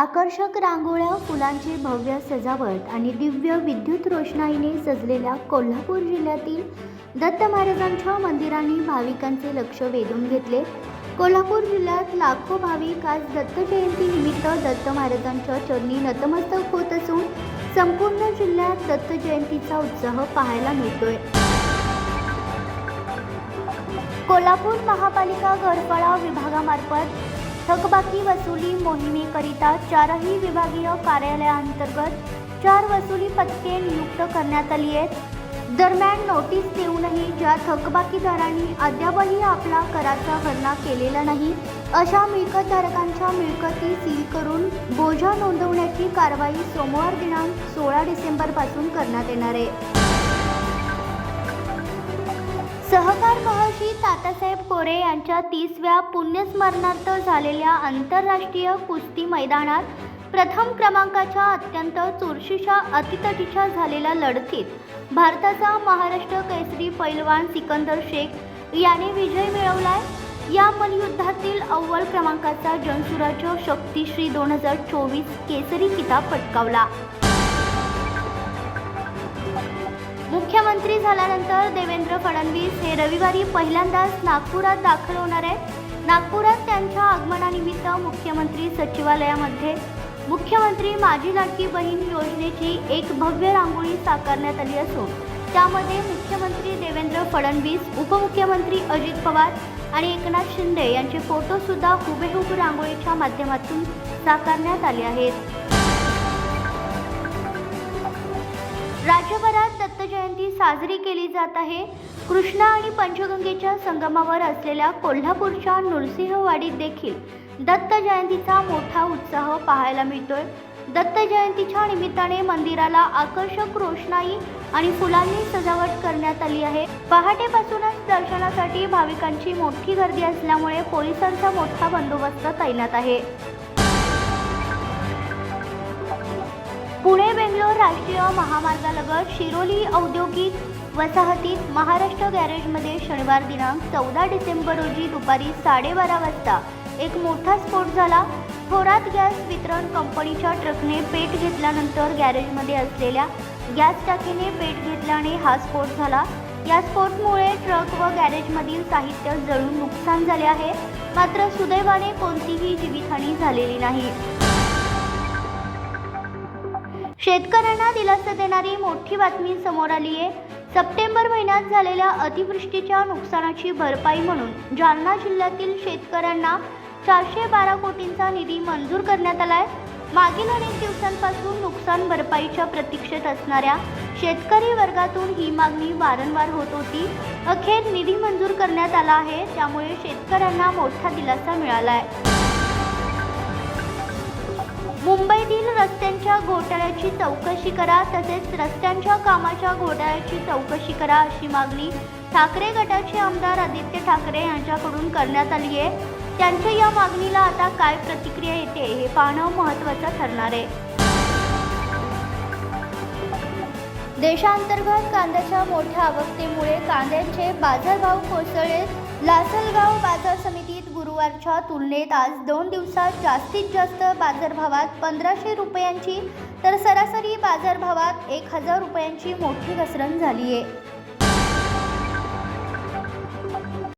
आकर्षक रांगोळ्या फुलांची भव्य सजावट आणि दिव्य विद्युत रोषणाईने सजलेल्या कोल्हापूर जिल्ह्यातील दत्त महाराजांच्या मंदिरांनी भाविकांचे लक्ष वेधून घेतले. कोल्हापूर जिल्ह्यात लाखो भाविक आज दत्त जयंतीनिमित्त दत्त महाराजांच्या चरणी नतमस्तक होत असून संपूर्ण जिल्ह्यात दत्त जयंतीचा उत्साह पाहायला मिळतोय. कोल्हापूर महापालिका घरफळा विभागामार्फत थकबाकी वसुली मोहिमेकरिता चारही विभागीय कार्यालयांतर्गत चार वसुली पथके नियुक्त करण्यात आली आहेत. दरम्यान नोटीस देऊनही ज्या थकबाकीदारांनी अद्यापही आपला कराचा भरणा केलेला नाही अशा मिळकतधारकांच्या मिळकती सील करून बोजा नोंदवण्याची कारवाई सोमवार दिनांक सोळा डिसेंबरपासून करण्यात येणार आहे. श्री तात्यासाहेब कोरे यांच्या तीसव्या पुण्यस्मरणार्थ झालेल्या आंतरराष्ट्रीय कुस्ती मैदानात प्रथम क्रमांकाच्या अत्यंत चुरशीच्या अतितटीच्या झालेल्या लढतीत भारताचा महाराष्ट्र केसरी पैलवान सिकंदर शेख याने विजय मिळवलाय. या मलयुद्धातील अव्वल क्रमांकाचा जनसुराज्य शक्तिश्री दोन हजार चोवीस केसरी किताब पटकावला. मुख्यमंत्री झाल्यानंतर देवेंद्र फडणवीस हे रविवारी पहिल्यांदाच नागपुरात दाखल होणार आहेत. नागपुरात त्यांच्या आगमनानिमित्त मुख्यमंत्री सचिवालयामध्ये मुख्यमंत्री माझी लाडकी बहीण योजनेची एक भव्य रांगोळी साकारण्यात आली असून त्यामध्ये मुख्यमंत्री देवेंद्र फडणवीस उपमुख्यमंत्री अजित पवार आणि एकनाथ शिंदे यांचे फोटोसुद्धा हुबेहूब रांगोळीच्या माध्यमातून साकारण्यात आले आहेत. राज्यभरात दत्त जयंती साजरी केली जात आहे. कृष्णा आणि पंचगंगेच्या संगमावर असलेल्या कोल्हापूरच्या नृसिंहवाडीत देखील दत्त जयंतीचा मोठा उत्साह पाहायला मिळतोय. दत्त जयंतीच्या निमित्ताने मंदिराला आकर्षक रोषणाई आणि फुलांनी सजावट करण्यात आली आहे. पहाटेपासूनच दर्शनासाठी भाविकांची मोठी गर्दी असल्यामुळे पोलिसांचा मोठा बंदोबस्त तैनात आहे. राष्ट्रीय महामार्गालगत शिरोली औद्योगिक वसाहतीत महाराष्ट्र गॅरेजमध्ये शनिवार दिनांक चौदा डिसेंबर रोजी दुपारी साडेबारा वाजता एक मोठा स्फोट झाला. थोरात गॅस वितरण कंपनीच्या ट्रकने पेट घेतल्यानंतर गॅरेजमध्ये असलेल्या गॅस टाकीने पेट घेतल्याने हा स्फोट झाला. या स्फोटमुळे ट्रक व गॅरेजमधील साहित्य जळून नुकसान झाले आहे. मात्र सुदैवाने कोणतीही जीवितहानी झालेली नाही. शेतकऱ्यांना दिलासा देणारी मोठी बातमी समोर आली आहे. सप्टेंबर महिन्यात झालेल्या अतिवृष्टीच्या नुकसानाची भरपाई म्हणून जालना जिल्ह्यातील शेतकऱ्यांना चारशे बारा कोटींचा निधी मंजूर करण्यात आला आहे मागील अनेक दिवसांपासून नुकसान भरपाईच्या प्रतीक्षेत असणाऱ्या शेतकरी वर्गातून ही मागणी वारंवार होत होती. अखेर निधी मंजूर करण्यात आला आहे त्यामुळे शेतकऱ्यांना मोठा दिलासा मिळाला आहे मुंबईतील रस्ते घोटाळ्याची चौकशी करा तसेच रस्त्यांच्या कामाच्या घोटाळ्याची चौकशी करा अशी मागणी ठाकरे गटाचे आमदार आदित्य ठाकरे यांच्याकडून करण्यात आली आहे. त्यांच्या या मागणीला आता काय प्रतिक्रिया येते हे पाहणं महत्त्वाचं ठरणार आहे. देशांतर्गत कांद्याच्या मोठ्या आवकतेमुळे कांद्याचे बाजारभाव कोसळले. गुरुवारच्या तुलनेत आज दोन दिवसात जास्तीत जास्त बाजारभावात पंधराशे रुपयांची तर सरासरी बाजारभावात एक हजार रुपयांची मोठी घसरण झाली आहे